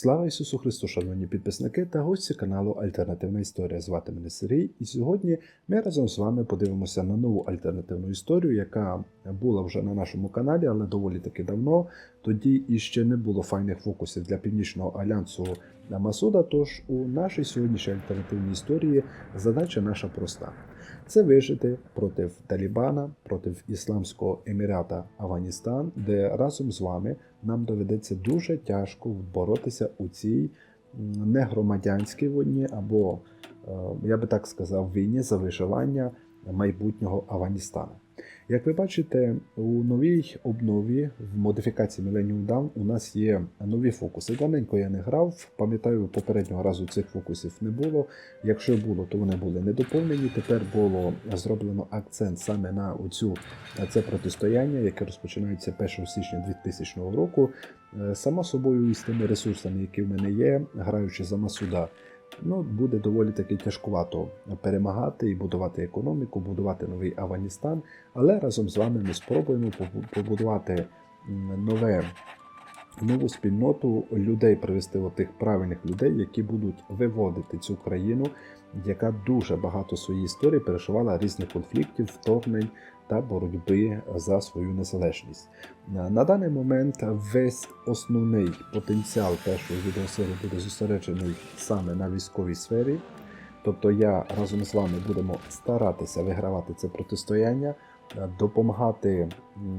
Слава Ісусу Христу, шановні підписники та гості каналу Альтернативна історія. Звати мене Сергій, і сьогодні ми разом з вами подивимося на нову альтернативну історію, яка була вже на нашому каналі, але доволі таки давно. Тоді іще не було файних фокусів для Північного альянсу Масуда. Тож у нашій сьогоднішній альтернативній історії задача наша проста: це вижити проти Талібана, проти Ісламського Емірата Афганістан, де разом з вами нам доведеться дуже тяжко боротися у цій негромадянській війні, або, е, я би так сказав, війні за виживання майбутнього Афганістану. Як ви бачите, у новій обнові в модифікації Millennium Dawn у нас є нові фокуси. Давненько я не грав, пам'ятаю, попереднього разу цих фокусів не було. Якщо було, то вони були недоповнені. Тепер було зроблено акцент саме на оцю це протистояння, яке розпочинається 1 січня 2000 року. Е, Само собою, із тими ресурсами, які в мене є, граючи за Масуда, ну, буде доволі таки тяжкувато перемагати і будувати економіку, будувати новий Афганістан. Але разом з вами ми спробуємо побудувати нове. Нову спільноту людей привести от тих правильних людей, які будуть виводити цю країну, яка дуже багато своїй історії переживала різних конфліктів, вторгнень та боротьби за свою незалежність. На даний момент весь основний потенціал першої відеосерії буде зосереджений саме на військовій сфері. Тобто я разом з вами будемо старатися вигравати це протистояння, е, допомагати,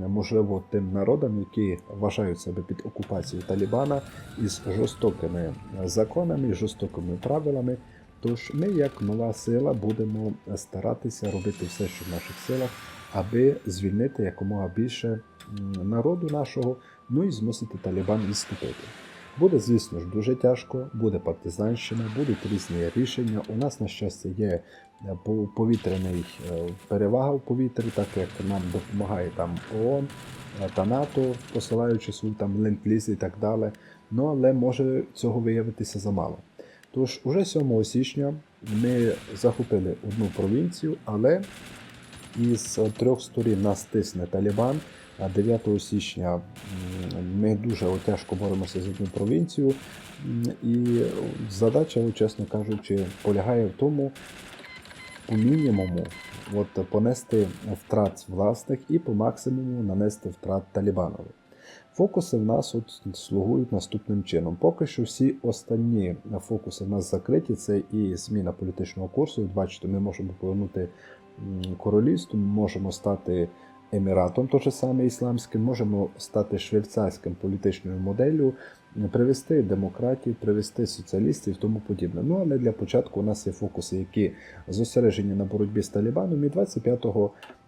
можливо, тим народам, які вважають себе під окупацією Талібана із жорстокими законами, жорстокими правилами. Тож ми, як нова сила, будемо старатися робити все, що в наших силах, аби звільнити якомога більше народу нашого, ну і змусити Талібан відступити. Буде, звісно ж, дуже тяжко, буде партизанщина, будуть різні рішення. У нас, на щастя, є е, повітряний е, перевага в повітрі, так як нам допомагає там ООН е, та НАТО, посилаючи свої там ленд-ліз і так далі. Ну але може цього виявитися замало. Тож, уже 7 січня ми захопили одну провінцію, але із трьох сторін нас тисне Талібан. 9 січня ми дуже тяжко боремося з одну провінцією. І задача, чесно кажучи, полягає в тому, по мінімуму от, понести втрат власних і по максимуму нанести втрат Талібанові. Фокуси в нас от слугують наступним чином. Поки що всі останні фокуси в нас закриті. Це і зміна політичного курсу. Бачите, ми можемо повернути м, королівство, ми можемо стати еміратом, то же саме ісламським, можемо стати швейцарським політичною моделлю, привести демократію, привести соціалістів і тому подібне. Ну але для початку у нас є фокуси, які зосереджені на боротьбі з Талібаном. І 25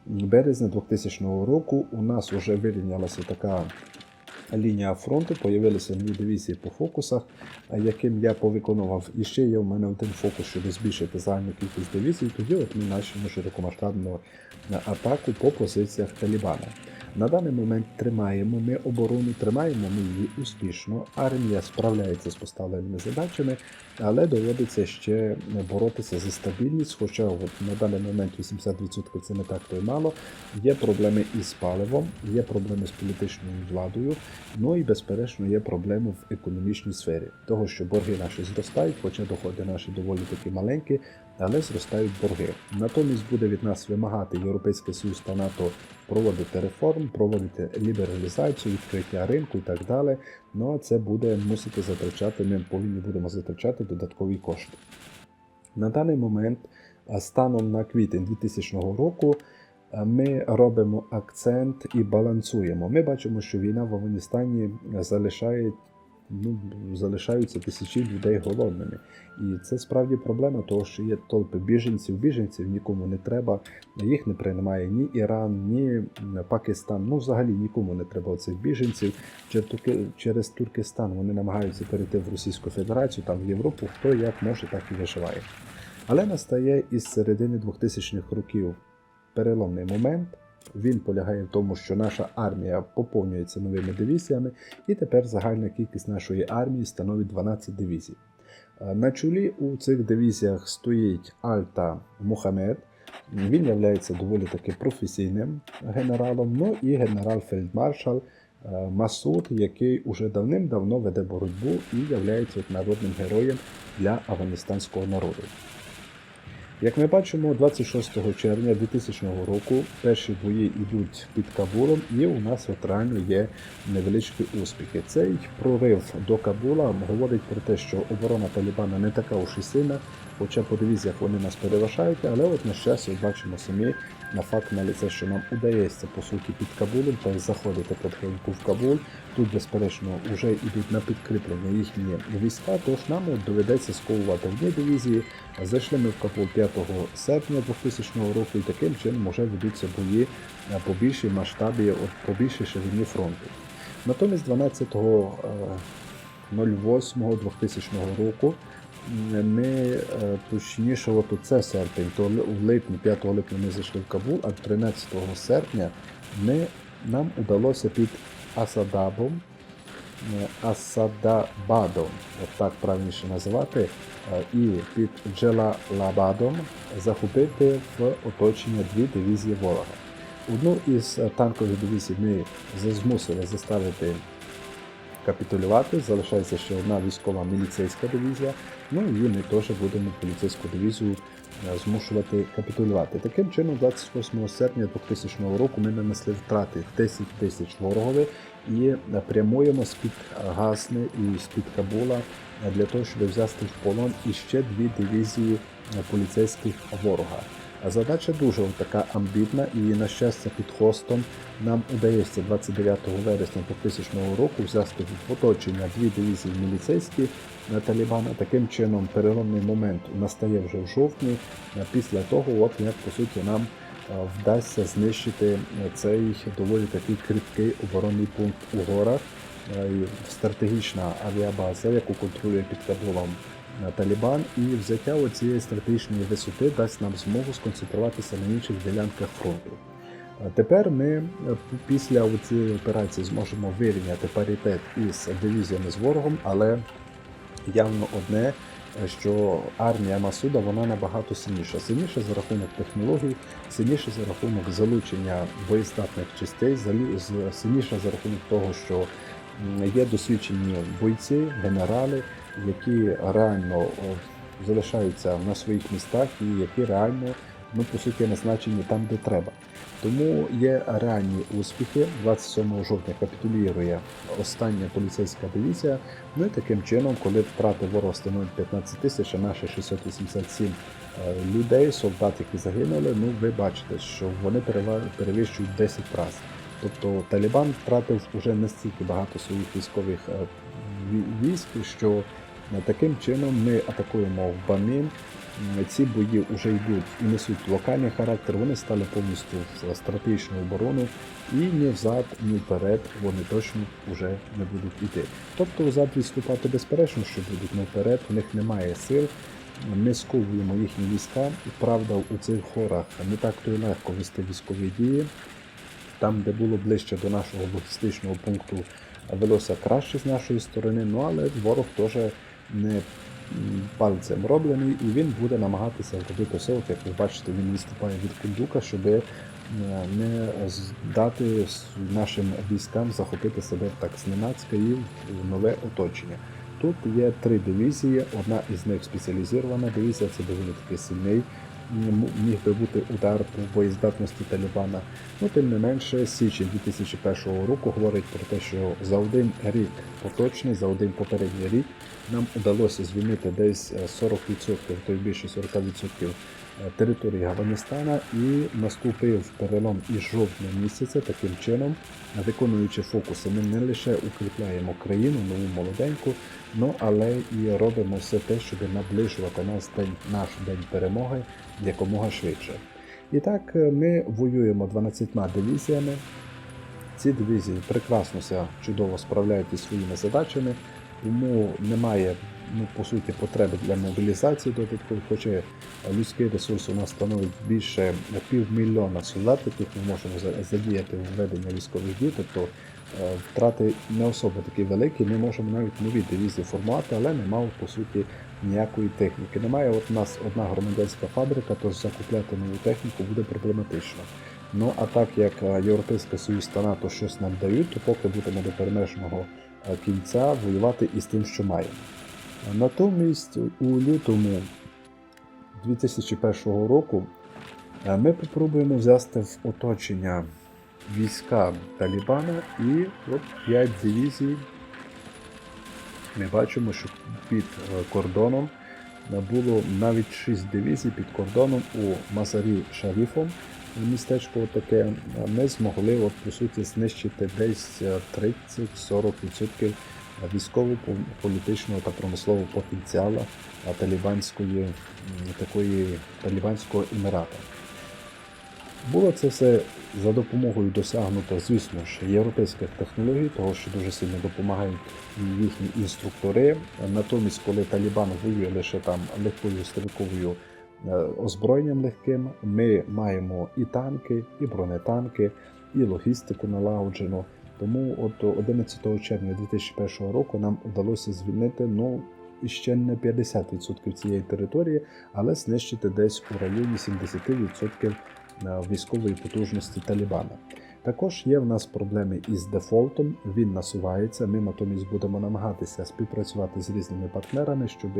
березня 2000 року у нас вже вирівнялася така лінія фронту, появилися дві дивізії по фокусах, яким я повиконував. І ще є в мене один фокус, щоб збільшити загальну кількість дивізій. Тоді от ми почнемо широкомасштабну атаку по позиціях Талібана. На даний момент тримаємо ми оборону, тримаємо ми її успішно. Армія справляється з поставленими задачами, але доводиться ще боротися за стабільність. Хоча от на даний момент 80% це не так то й мало. Є проблеми із паливом, є проблеми з політичною владою. Ну і безперечно є проблеми в економічній сфері, того що борги наші зростають, хоча доходи наші доволі таки маленькі, але зростають борги. Натомість буде від нас вимагати Європейський Союз та НАТО проводити реформ, проводити лібералізацію, відкриття ринку і так далі. Ну а це буде мусити затрачати. Ми повинні будемо затрачати додаткові кошти. На даний момент, станом на квітень 2000 року, ми робимо акцент і балансуємо. Ми бачимо, що війна в Афганістані залишає, ну, залишаються тисячі людей голодними. І це справді проблема, тому що є толпи біженців, біженців нікому не треба, їх не приймає ні Іран, ні Пакистан. Ну, взагалі нікому не треба цих біженців. Через Туркестан вони намагаються перейти в Російську Федерацію, там в Європу, хто як може, так і виживає. Але настає із середини 2000-х років переломний момент. Він полягає в тому, що наша армія поповнюється новими дивізіями, і тепер загальна кількість нашої армії становить 12 дивізій. Е, На чолі у цих дивізіях стоїть Альта Мухамед. Він є доволі таки професійним генералом. Ну і генерал-фельдмаршал е, Масуд, який уже давним-давно веде боротьбу і являється народним героєм для афганістанського народу. Як ми бачимо, 26 червня 2000 року перші бої йдуть під Кабулом, і у нас от реально є невеличкі успіхи. Цей прорив до Кабула говорить про те, що оборона Талібана не така уж і сильна, хоча по дивізіях вони нас переважають, але от на щастя бачимо самі на факт на лице, що нам удається по суті під Кабулем, тобто заходити потихеньку в Кабул. Тут, безперечно, вже йдуть на підкріплення їхні війська, тож нам доведеться сковувати одні дивізії. Зайшли ми в Кабул 5 серпня 2000 року, і таким чином вже ведуться бої е, по більшій масштабі, по більшій ширині фронту. Натомість 12.08.2000 року ми, е, точніше, от це серпень, то в липні, 5 липня ми зайшли в Кабул, а 13 серпня ми, нам удалося під Асадабом, е, Асадабадом, от так правильніше називати, е, і під Джелалабадом захопити в оточення дві дивізії ворога. Одну із е, танкових дивізій ми змусили заставити капітулювати. Залишається ще одна військова міліцейська дивізія. Ну і ми теж будемо поліцейську дивізію змушувати капітулювати. Таким чином, 28 серпня 2000 року ми нанесли втрати 10 тисяч ворогові і е, прямуємо з-під Гасни і з-під Кабула е, для того, щоб взяти в полон іще дві дивізії е, поліцейських ворога. А Задача дуже така амбітна, і на щастя під хостом нам удається 29 вересня 2000 року взяти в оточення дві дивізії міліцейські на Талібана. Таким чином, переломний момент настає вже в жовтні. Після того, от як по суті нам вдасться знищити е, цей доволі такий кріпкий оборонний пункт у горах. Е, Стратегічна авіабаза, яку контролює під Кабулом е, Талібан, і взяття цієї стратегічної висоти дасть нам змогу сконцентруватися на інших ділянках фронту. Тепер ми е, після цієї операції зможемо вирівняти паритет із дивізіями з ворогом, але явно одне, е, що армія Масуда вона набагато сильніша. Сильніша за рахунок технологій, сильніша за рахунок залучення боєздатних частей, сильніша за рахунок того, що є досвідчені бойці, генерали, які реально залишаються на своїх містах і які реально ну, по суті назначені там, де треба. Тому є реальні успіхи. 27 жовтня капітулює остання поліцейська дивізія. Ну і таким чином, коли втрати ворога становить 15 тисяч, а наші 687 е, людей, солдат, які загинули, ну ви бачите, що вони перевищують 10 разів. Тобто Талібан втратив вже настільки багато своїх військових е, військ, що таким чином ми атакуємо в Бамін. Ці бої вже йдуть і несуть локальний характер, вони стали повністю в стратегічну оборону, і ні взад, ні вперед вони точно вже не будуть йти. Тобто взад відступати безперечно, що будуть, але вперед у них немає сил. Ми сковуємо їхні війська, і правда, у цих горах не так то й легко вести військові дії. Там, де було ближче до нашого логістичного пункту, велося краще з нашої сторони, ну але ворог теж не пальцем роблений, і він буде намагатися робити от як ви бачите, він відступає від Кундука, щоб е, не дати нашим військам захопити себе так зненацька і в нове оточення. Тут є три дивізії, одна із них спеціалізована дивізія, це доволі таки сильний. Міг би бути удар по боєздатності Талібана. Ну, тим не менше, січень 2001 року говорить про те, що за один рік поточний, за один попередній рік нам удалося звільнити десь е, 40%, то й більше 40% е, території Афганістана і наступив перелом із жовтня місяця таким чином, виконуючи фокуси, ми не лише укріпляємо країну, нову молоденьку, ну але і робимо все те, щоб наближувати нас день, наш день перемоги якомога швидше. І так е, ми воюємо 12 дивізіями. Ці дивізії прекрасно чудово справляють із своїми задачами, тому немає ну, по суті потреби для мобілізації додаткових, хоча людський ресурс у нас становить більше півмільйона солдат, яких ми можемо задіяти в ведення військових дій, тобто е, втрати не особо такі великі. Ми можемо навіть нові дивізії формувати, але немає по суті ніякої техніки. Немає от у нас одна громадянська фабрика, тож закупляти нову техніку буде проблематично. Ну а так як е, Європейський Союз та НАТО щось нам дають, то поки будемо до переможного е, кінця воювати із тим, що маємо. Натомість у лютому 2001 року е, ми попробуємо взяти в оточення війська Талібана і от 5 дивізій. Ми бачимо, що під кордоном було навіть 6 дивізій під кордоном у Мазарі Шаріфом. Містечко таке ми змогли от, по суті знищити десь е, 30-40% військово-політичного та промислового потенціалу е, талібанської такої талібанського емірата. Було це все за допомогою досягнуто, звісно ж, європейських технологій, того що дуже сильно допомагають їхні інструктори. Натомість, коли Талібан воює лише там легкою стрілковою е, озброєнням легким, ми маємо і танки, і бронетанки, і логістику налагоджену. Тому от 11 червня 2001 року нам вдалося звільнити ну ще не 50% цієї території, але знищити десь у районі 70% е, військової потужності Талібана. Також є в нас проблеми із дефолтом. Він насувається. Ми натомість будемо намагатися співпрацювати з різними партнерами, щоб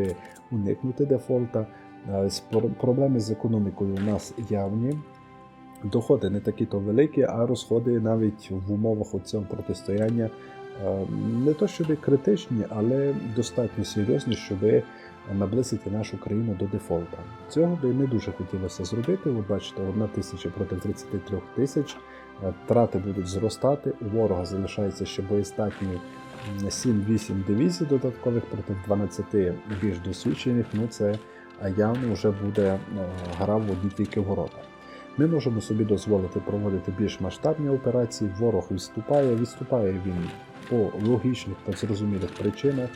уникнути дефолта. Е, Проблеми з економікою у нас явні. Доходи не такі то великі, а розходи навіть в умовах цього протистояння е, не то щоб критичні, але достатньо серйозні, щоб наблизити нашу країну до дефолта. Цього би не дуже хотілося зробити. Ви бачите, одна тисяча проти 33 тисяч. Е, Трати будуть зростати. У ворога залишається ще боєздатні м, 7-8 дивізій додаткових проти 12 більш досвідчених. Ну це явно вже буде е, гра в одні тільки ворота. Ми можемо собі дозволити проводити більш масштабні операції. Ворог відступає, відступає він по логічних та зрозумілих причинах.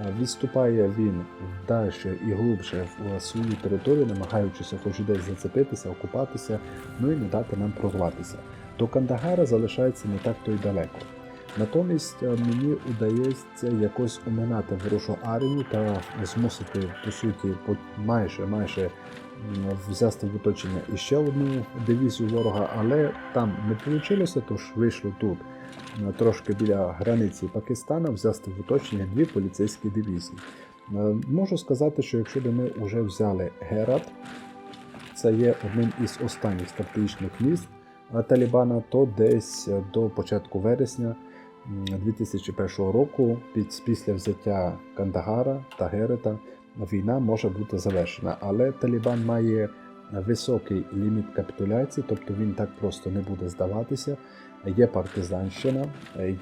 Е, Відступає він далі і глибше в свою територію, намагаючися хоч десь зацепитися, окупатися, ну і не дати нам прорватися. До Кандагара залишається не так то й далеко. Натомість е, мені удається якось уминати ворожу армію та змусити, по суті, майже майже взяти в оточення іще одну дивізію ворога, але там не вийшло, тож вийшло тут е, трошки біля границі Пакистана взяти в оточення дві поліцейські дивізії. Е, Можу сказати, що якщо б ми вже взяли Герат, це є одним із останніх стратегічних міст Талібана, то десь до початку вересня 2001 року, після взяття Кандагара та Герета, війна може бути завершена. Але Талібан має високий ліміт капітуляції, тобто він так просто не буде здаватися. Є партизанщина,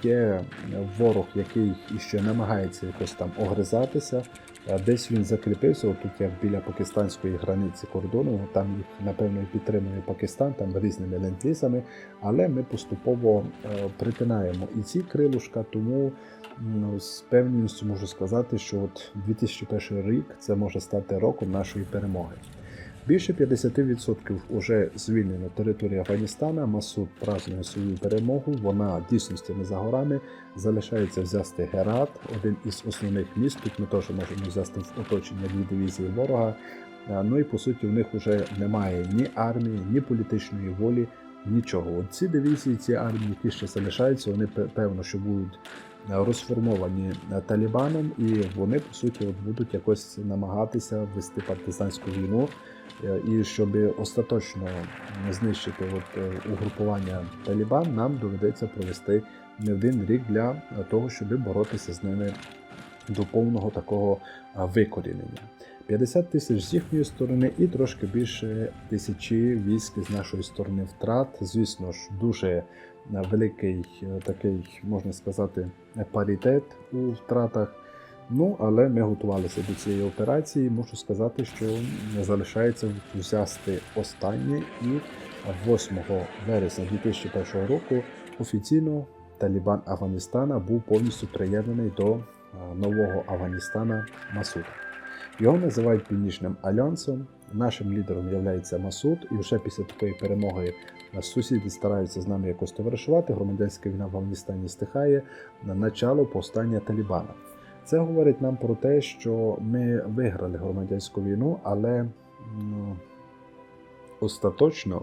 є ворог, який іще намагається якось там огризатися. Е, Десь він закріпився, отут як біля пакистанської границі кордону, там їх напевно підтримує Пакистан, там різними ленд-лізами, але ми поступово е, притинаємо і ці крилушка, тому м, з певністю можу сказати, що от 2001 рік це може стати роком нашої перемоги. Більше 50% уже звільнено території Афганістана. Масуд празднує свою перемогу. Вона дійсності не за горами. Залишається взяти Герат, один із основних міст. Тут ми теж можемо взяти в оточення дві дивізії ворога. Е, Ну і по суті, в них вже немає ні армії, ні політичної волі, нічого. От ці дивізії, ці армії, які ще залишаються, вони певно, що будуть е, розформовані е, Талібаном, і вони по суті от будуть якось намагатися вести партизанську війну. Е, І щоб остаточно знищити от, е, угрупування Талібан, нам доведеться провести не один рік для того, щоб боротися з ними до повного такого викорінення. 50 тисяч з їхньої сторони і трошки більше тисячі військ з нашої сторони втрат. Звісно ж, дуже е, великий такий, можна сказати, паритет у втратах. Ну, але ми готувалися до цієї операції. Можу сказати, що не залишається взяти останнє і 8 вересня 2001 року офіційно Талібан Афганістана був повністю приєднаний до е, нового Афганістана Масуда. Його називають Північним Альянсом. Нашим лідером є Масуд, і вже після такої перемоги е, сусіди стараються з нами якось товаришувати. Громадянська війна в Афганістані стихає на начало повстання Талібана. Це говорить нам про те, що ми виграли громадянську війну, але м, остаточно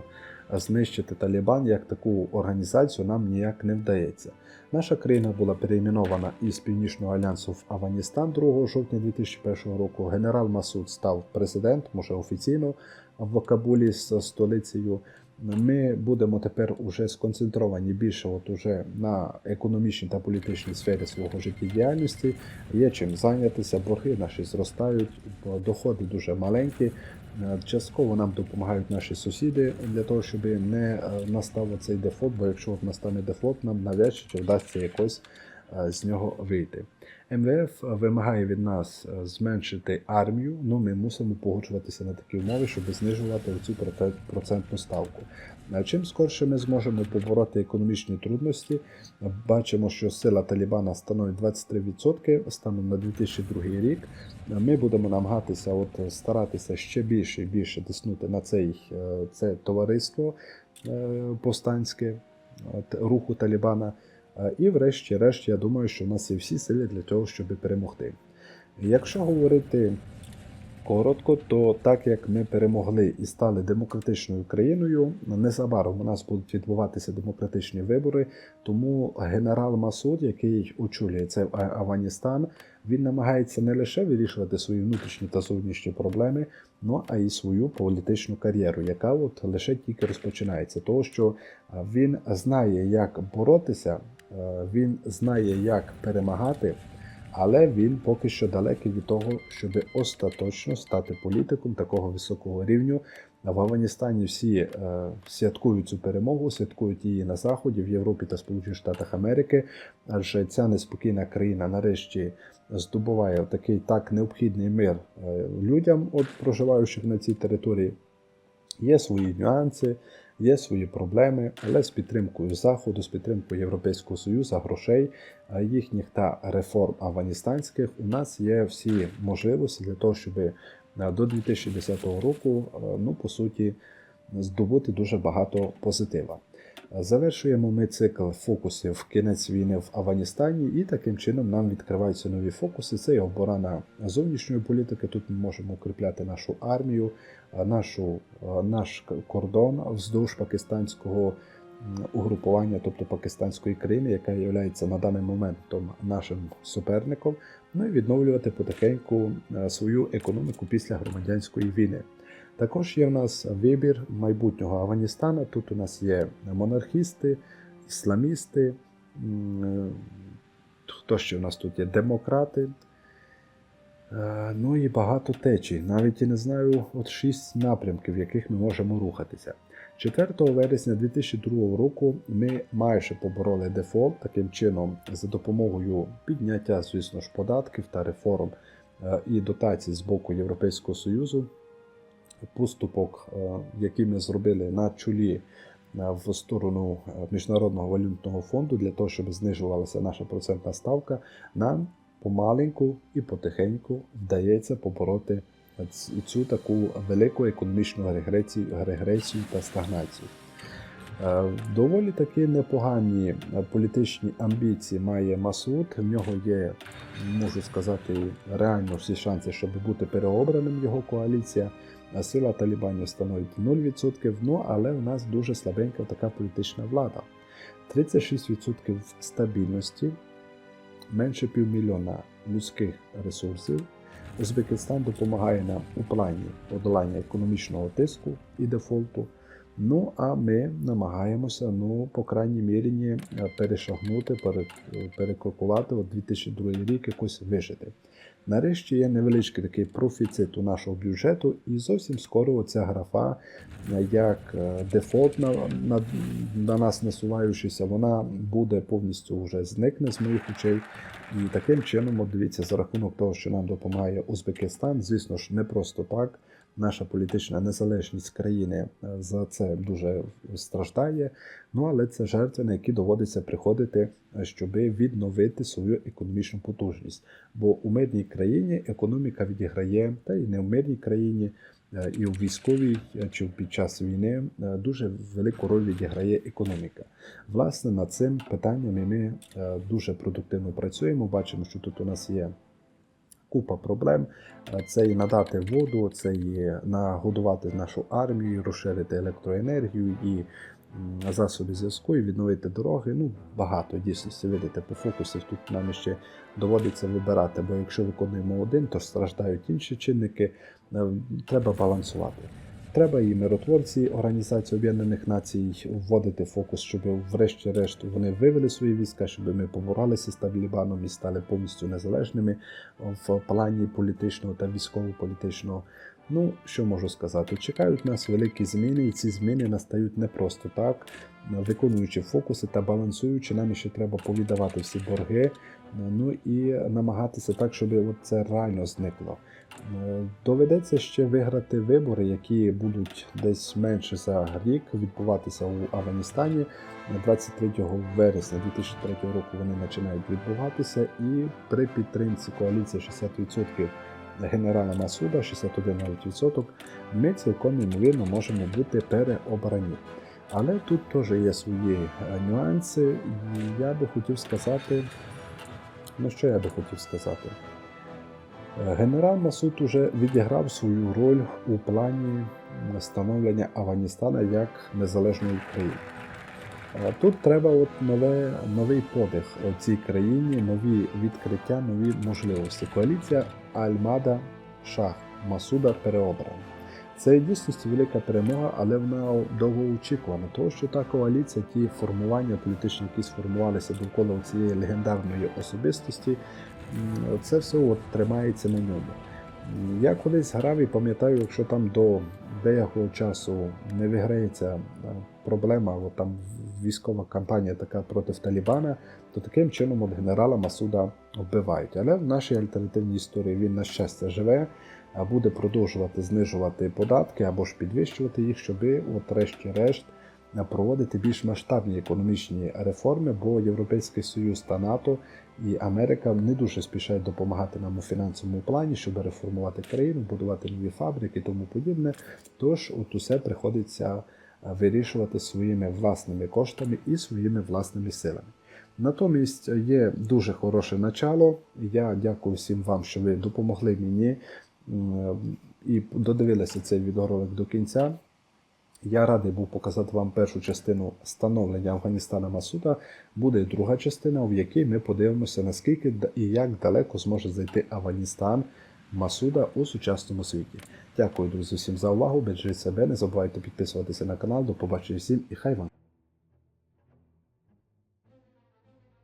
знищити Талібан як таку організацію нам ніяк не вдається. Наша країна була перейменована із Північного альянсу в Афганістан 2 жовтня 2001 року. Генерал Масуд став президентом, уже офіційно в Кабулі з столицею. Ми будемо тепер уже сконцентровані більше от уже на економічній та політичній сфері свого життєдіяльності. Є чим зайнятися, борги наші зростають, доходи дуже маленькі. Е, Частково нам допомагають наші сусіди для того, щоб не е, настав цей дефолт, бо якщо настане дефолт, нам навряд чи вдасться якось е, з нього вийти. МВФ вимагає від нас е, зменшити армію, ну ми мусимо погоджуватися на такі умови, щоб знижувати цю процентну ставку. Чим скорше ми зможемо побороти економічні трудності, бачимо, що сила Талібана становить 23% станом на 2002 рік. Ми будемо намагатися от старатися ще більше і більше тиснути на цей, е, це товариство е, повстанське руху Талібана. Е, І, врешті-решт, я думаю, що в нас є всі сили для того, щоб перемогти. Якщо говорити коротко, то так як ми перемогли і стали демократичною країною, незабаром у нас будуть відбуватися демократичні вибори. Тому генерал Масуд, який очолює цей Афганістан, він намагається не лише вирішувати свої внутрішні та зовнішні проблеми, ну а й свою політичну кар'єру, яка от лише тільки розпочинається. Того, що е, він знає, як боротися, він знає, як перемагати. Але він поки що далекий від того, щоб остаточно стати політиком такого високого рівню. В Афганістані всі е, святкують цю перемогу, святкують її на Заході, в Європі та Сполучених Штатах Америки. Адже ця неспокійна країна нарешті здобуває такий так необхідний мир е, людям, от проживаючих на цій території. Є свої нюанси, є свої проблеми, але з підтримкою Заходу, з підтримкою Європейського Союзу, грошей їхніх та реформ афганістанських у нас є всі можливості для того, щоб е, до 2010 року, е, ну по суті, здобути дуже багато позитива. Завершуємо ми цикл фокусів кінець війни в Афганістані, і таким чином нам відкриваються нові фокуси. Це є оборона зовнішньої політики. Тут ми можемо укріпляти нашу армію, нашу, наш кордон вздовж пакистанського угрупування, тобто пакистанської країни, яка є на даний момент нашим суперником. Ну і відновлювати потихеньку свою економіку після громадянської війни. Також є в нас вибір майбутнього Афганістана. Тут у нас є монархісти, ісламісти. Хто ще у нас тут є? Демократи. Е, ну і багато течій. Навіть і не знаю от шість напрямків, в яких ми можемо рухатися. 4 вересня 2002 року ми майже побороли дефолт таким чином, за допомогою підняття, звісно ж, податків та реформ е, і дотацій з боку Європейського Союзу поступок, е, який ми зробили на чолі е, в сторону е, Міжнародного валютного фонду для того, щоб знижувалася наша процентна ставка, нам помаленьку і потихеньку вдається побороти цю таку велику економічну регресію, регресію та стагнацію. Доволі таки непогані політичні амбіції має Масуд. В нього є, можу сказати, реально всі шанси, щоб бути переобраним його коаліція сила Талібанів становить 0%, ну але у нас дуже слабенька така політична влада. 36% стабільності, менше півмільйона людських ресурсів. Узбекистан допомагає нам у плані подолання економічного тиску і дефолту. Ну, а ми намагаємося, ну, по крайній мірі, перешагнути, перекрокувати от 2002 рік якось вижити. Нарешті є невеличкий такий профіцит у нашого бюджету, і зовсім скоро оця графа, як е, дефолт на, на, на нас насуваючися, вона буде повністю вже зникне з моїх очей. І таким чином, от дивіться, за рахунок того, що нам допомагає Узбекистан, звісно ж, не просто так наша політична незалежність країни е, за це дуже страждає. Ну але це жертви, на які доводиться приходити, е, щоб відновити свою економічну потужність. Бо у мирній країні економіка відіграє, та й не в мирній країні. Е, і у військовій чи під час війни дуже велику роль відіграє економіка. Власне, над цим питанням ми дуже продуктивно працюємо. Бачимо, що тут у нас є купа проблем. Е, Це і надати воду, це і нагодувати нашу армію, розширити електроенергію і засоби зв'язку, і відновити дороги. Ну, багато дійсно видите по фокусах. Тут нам ще доводиться вибирати, бо якщо виконуємо один, то страждають інші чинники. Е, Треба балансувати. Треба і миротворці Організації Об'єднаних Націй вводити фокус, щоб врешті-решт вони вивели свої війська, щоб ми поборолися з Талібаном і стали повністю незалежними в плані політичного та військово-політичного. Ну, що можу сказати? Чекають нас великі зміни, і ці зміни настають не просто так, виконуючи фокуси та балансуючи, нам ще треба повіддавати всі борги, ну і намагатися так, щоб це реально зникло. Е, Доведеться ще виграти вибори, які будуть десь менше за рік відбуватися у Афганістані. 23 вересня 2003 року вони починають відбуватися, і при підтримці коаліції 60% генерала Масуда, 61% ми цілком ймовірно можемо бути переобрані. Але тут теж є свої е, нюанси, я би хотів сказати, ну що я би хотів сказати? Е, Генерал Масуд уже відіграв свою роль у плані становлення Афганістана як незалежної країни. Е, Тут треба от нове, новий подих цій країні, нові відкриття, нові можливості. Коаліція Альмада Шах Масуда переобрана. Це в дійсності велика перемога, але вона довго очікувана, тому що та коаліція, ті формування політичні, які сформувалися довкола цієї легендарної особистості, це все от тримається на ньому. Я колись грав і пам'ятаю, якщо там до деякого часу не виграється е, проблема, от там військова кампанія така проти Талібана, то таким чином от генерала Масуда вбивають. Але в нашій альтернативній історії він, на щастя, живе, буде продовжувати знижувати податки або ж підвищувати їх, щоб, от, решті-решт, проводити більш масштабні економічні реформи, бо Європейський Союз та НАТО і Америка не дуже спішають допомагати нам у фінансовому плані, щоб реформувати країну, будувати нові фабрики і тому подібне. Тож, от усе приходиться е, вирішувати своїми власними коштами і своїми власними силами. Натомість є дуже хороше начало. Я дякую всім вам, що ви допомогли мені і додивилися цей відеоролик до кінця. Я радий був показати вам першу частину становлення Афганістана Масуда. Буде друга частина, в якій ми подивимося, наскільки і як далеко зможе зайти Афганістан Масуда у сучасному світі. Дякую, друзі, всім за увагу. Бережіть себе, не забувайте підписуватися на канал. До побачення всім і хай вам